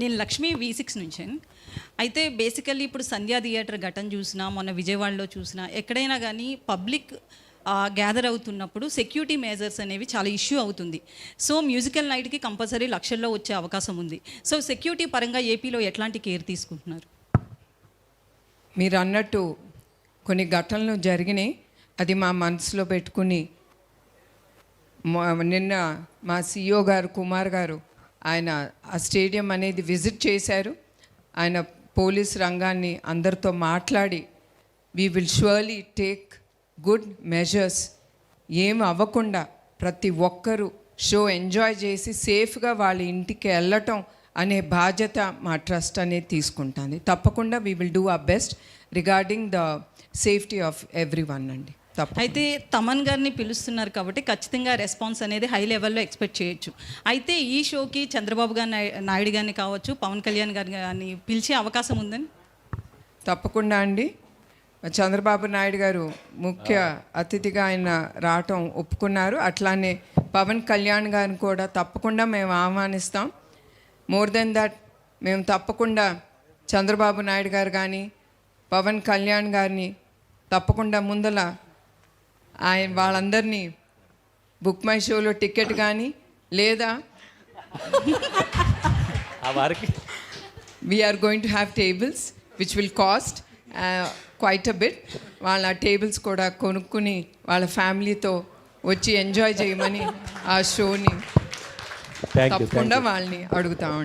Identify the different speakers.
Speaker 1: నేను Lakshmi V six నుంచి. అయితే బేసికల్లీ ఇప్పుడు సంధ్యా థియేటర్ ఘటన చూసినా మొన్న విజయవాడలో చూసినా ఎక్కడైనా కానీ పబ్లిక్ గ్యాదర్ అవుతున్నప్పుడు సెక్యూరిటీ మేజర్స్ అనేవి చాలా ఇష్యూ అవుతుంది. సో మ్యూజికల్ నైట్కి కంపల్సరీ లక్షల్లో వచ్చే అవకాశం ఉంది. సో సెక్యూరిటీ పరంగా ఏపీలో ఎట్లాంటి కేర్ తీసుకుంటున్నారు?
Speaker 2: మీరు అన్నట్టు కొన్ని ఘటనలు జరిగినాయి. అది మా మనసులో పెట్టుకుని నిన్న మా సిఇఓ గారు కుమార్ గారు ఆయన ఆ స్టేడియం అనేది విజిట్ చేశారు. ఆయన పోలీస్ రంగాన్ని అందరితో మాట్లాడి we will surely take good measures ఏం అవ్వకుండా ప్రతి ఒక్కరూ షో ఎంజాయ్ చేసి సేఫ్గా వాళ్ళ ఇంటికి వెళ్ళటం అనే బాధ్యత మా ట్రస్ట్ అనేది తీసుకుంటుంది. తప్పకుండా we will do the best regarding the safety of everyone అండి.
Speaker 1: అయితే తమన్ గారిని పిలుస్తున్నారు కాబట్టి ఖచ్చితంగా రెస్పాన్స్ అనేది హై లెవెల్లో ఎక్స్పెక్ట్ చేయొచ్చు. అయితే ఈ షోకి చంద్రబాబు గారి నాయ- నాయుడు గారిని కావచ్చు పవన్ కళ్యాణ్ గారిని కానీ పిలిచే అవకాశం ఉందని
Speaker 2: తప్పకుండా అండి. చంద్రబాబు నాయుడు గారు ముఖ్య అతిథిగా ఆయన రావటం ఒప్పుకున్నారు. అట్లానే పవన్ కళ్యాణ్ గారిని కూడా తప్పకుండా మేము ఆహ్వానిస్తాం. మోర్ దెన్ దట్ మేము తప్పకుండా చంద్రబాబు నాయుడు గారు కానీ పవన్ కళ్యాణ్ గారిని తప్పకుండా ముందల ఆయన వాళ్ళందరినీ బుక్ మై షోలో టికెట్ కానీ లేదా we are going to have tables which will cost quite a bit. వాళ్ళ టేబుల్స్ కూడా కొనుక్కుని వాళ్ళ ఫ్యామిలీతో వచ్చి ఎంజాయ్ చేయమని ఆ షోని తప్పకుండా వాళ్ళని అడుగుతామండి